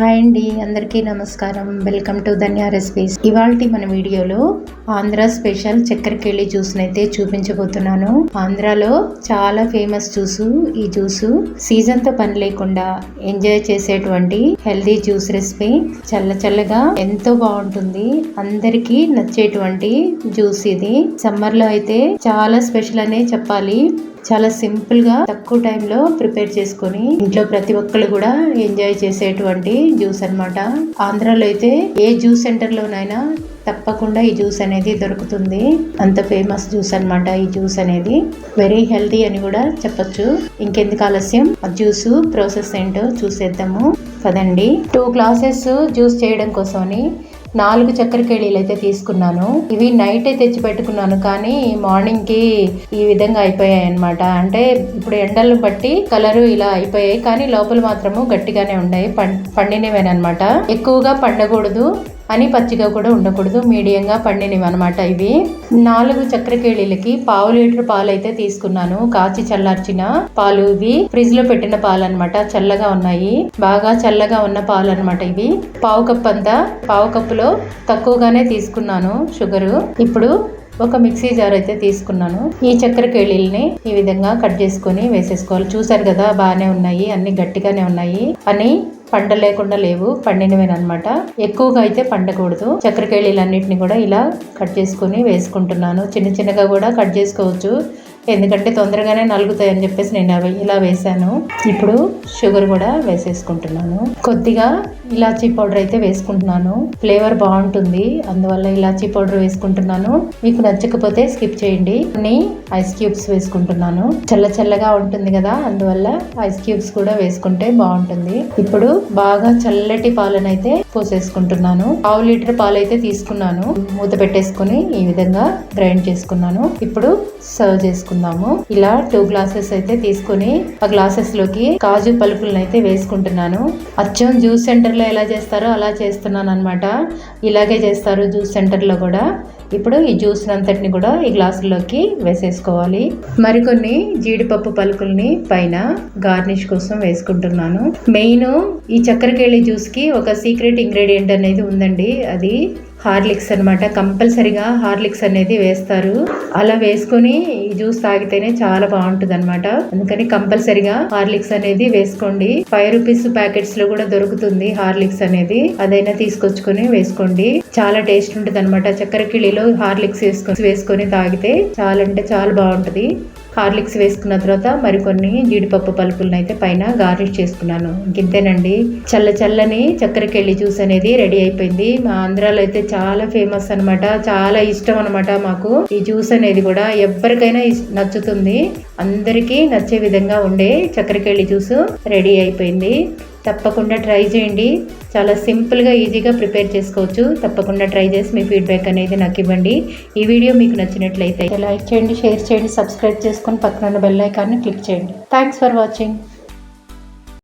Hi అండి అందరికీ నమస్కారం. Welcome to Dhanya recipes. ఇవాళ మన వీడియోలో ఆంధ్ర స్పెషల్ చక్కెరకేళి జ్యూస్ని అయితే చూపించబోతున్నాను. ఆంధ్రాలో చాలా ఫేమస్ జ్యూస్. ఈ జ్యూస్ సీజన్తో పని లేకుండా ఎంజాయ్ చేసేటువంటి హెల్దీ జ్యూస్ రెసిపీ. చల్ల చల్లగా ఎంతో బాగుంటుంది. అందరికీ నచ్చేటువంటి జ్యూస్ ఇది. సమ్మర్లో అయితే చాలా స్పెషల్ అనే చెప్పాలి. చాలా సింపుల్గా తక్కువ టైంలో ప్రిపేర్ చేసుకొని ఇంట్లో ప్రతి ఒక్కరు కూడా ఎంజాయ్ చేసేటువంటి జ్యూస్ అన్నమాట. ఆంధ్రాలో అయితే ఏ జ్యూస్ సెంటర్ లోనైనా తప్పకుండా ఈ జ్యూస్ అనేది దొరుకుతుంది. అంత ఫేమస్ జ్యూస్ అనమాట ఈ జ్యూస్ అనేది. వెరీ హెల్తీ అని కూడా చెప్పొచ్చు. ఇంకెందుకు ఆలస్యం? ఆ జ్యూస్ ప్రాసెస్ ఏంటో చూసేద్దాము. కదండి టూ గ్లాసెస్ జ్యూస్ చేయడం కోసమని నాలుగు చక్కెర కేళీలు అయితే తీసుకున్నాను. ఇవి నైటే తెచ్చి పెట్టుకున్నాను కానీ మార్నింగ్కి ఈ విధంగా అయిపోయాయి అనమాట అంటే ఇప్పుడు ఎండలు బట్టి కలరు ఇలా అయిపోయాయి కానీ లోపల మాత్రము గట్టిగానే ఉన్నాయి పండినవేనమాట ఎక్కువగా పండకూడదు. అని పచ్చిగా కూడా ఉండకూడదు. మీడియంగా పండినవి అనమాట ఇవి. నాలుగు చక్రకేళీలకి పావు లీటర్ పాలు అయితే తీసుకున్నాను. కాచి చల్లార్చిన పాలు ఇవి ఫ్రిడ్జ్లో పెట్టిన పాలు అనమాట చల్లగా ఉన్నాయి. బాగా చల్లగా ఉన్న పాలు అనమాట ఇవి. పావు కప్ అంతా పావు కప్పులో తక్కువగానే తీసుకున్నాను షుగరు. ఇప్పుడు ఒక మిక్సీ జార్ అయితే తీసుకున్నాను. ఈ చక్కెర ఈ విధంగా కట్ చేసుకొని వేసేసుకోవాలి. చూసారు కదా బాగానే ఉన్నాయి. అన్ని గట్టిగానే ఉన్నాయి. అని పండ లేకుండా లేవు పండినవేనమాట ఎక్కువగా అయితే పండకూడదు. చక్కెరకేళీలన్నింటినీ కూడా ఇలా కట్ చేసుకుని వేసుకుంటున్నాను. చిన్న చిన్నగా కూడా కట్ చేసుకోవచ్చు. ఎందుకంటే తొందరగానే నలుగుతాయి అని చెప్పేసి నేను అవి ఇలా వేసాను ఇప్పుడు షుగర్ కూడా వేసేసుకుంటున్నాను. కొద్దిగా ఇలాచీ పౌడర్ అయితే వేసుకుంటున్నాను. ఫ్లేవర్ బాగుంటుంది. అందువల్ల ఇలాచీ పౌడర్ వేసుకుంటున్నాను. మీకు నచ్చకపోతే స్కిప్ చేయండి. కొన్ని ఐస్ క్యూబ్స్ వేసుకుంటున్నాను. చల్ల చల్లగా ఉంటుంది కదా అందువల్ల ఐస్ క్యూబ్స్ కూడా వేసుకుంటే బాగుంటుంది. ఇప్పుడు బాగా చల్లటి పాలను అయితే పోసేసుకుంటున్నాను. పావు లీటర్ పాలు అయితే తీసుకున్నాను. మూత పెట్టేసుకుని ఈ విధంగా గ్రైండ్ చేసుకున్నాను. ఇప్పుడు సర్వ్ చేసుకున్నాను చేసుకుందాము ఇలా టూ గ్లాసెస్ అయితే తీసుకుని ఆ గ్లాసెస్లోకి కాజు పలుకులను అయితే వేసుకుంటున్నాను. అచ్చం జ్యూస్ సెంటర్లో ఎలా చేస్తారో అలా చేస్తున్నాను అనమాట ఇలాగే చేస్తారు జ్యూస్ సెంటర్లో కూడా. ఇప్పుడు ఈ జ్యూస్ అంతటిని కూడా ఈ గ్లాసుల్లోకి వేసేసుకోవాలి. మరికొన్ని జీడిపప్పు పలుకుల్ని పైన గార్నిష్ కోసం వేసుకుంటున్నాను. మెయిన్ ఈ చక్కెరకేళి జ్యూస్కి ఒక సీక్రెట్ ఇంగ్రీడియంట్ అనేది ఉందండి. అది హార్లిక్స్ అనమాట కంపల్సరిగా హార్లిక్స్ అనేది వేస్తారు. అలా వేసుకొని ఈ జ్యూస్ తాగితేనే చాలా బాగుంటుంది అనమాట అందుకని కంపల్సరిగా హార్లిక్స్ అనేది వేసుకోండి. ఫైవ్ రూపీస్ ప్యాకెట్స్లో కూడా దొరుకుతుంది హార్లిక్స్ అనేది. అదైనా తీసుకొచ్చుకొని వేసుకోండి. చాలా టేస్ట్ ఉంటుంది అనమాట చక్కెర కిళీలో హార్లిక్స్ వేసుకొని వేసుకొని తాగితే చాలా అంటే చాలా బాగుంటుంది. హార్లిక్స్ వేసుకున్న తర్వాత మరికొన్ని జీడిపప్పు పలుకులను అయితే పైన గార్లిక్ చేసుకున్నాను. ఇంతేనండి చల్ల చల్లని చక్కెరకెళ్ళి జ్యూస్ అనేది రెడీ అయిపోయింది. మా ఆంధ్రాలో అయితే చాలా ఫేమస్ అనమాట చాలా ఇష్టం అనమాట మాకు. ఈ జ్యూస్ అనేది కూడా ఎవరికైనా నచ్చుతుంది. అందరికీ నచ్చే విధంగా ఉండే చక్కెరకెళ్ళి జ్యూస్ రెడీ అయిపోయింది. తప్పకుండా ట్రై చేయండి. చాలా సింపుల్గా ఈజీగా ప్రిపేర్ చేసుకోవచ్చు. తప్పకుండా ట్రై చేసి మీ ఫీడ్బ్యాక్ అనేది నాకు ఇవ్వండి. ఈ వీడియో మీకు నచ్చినట్లయితే లైక్ చేయండి షేర్ చేయండి సబ్స్క్రైబ్ చేసుకొని పక్కన బెల్ ఐకాన్ని క్లిక్ చేయండి. Thanks for watching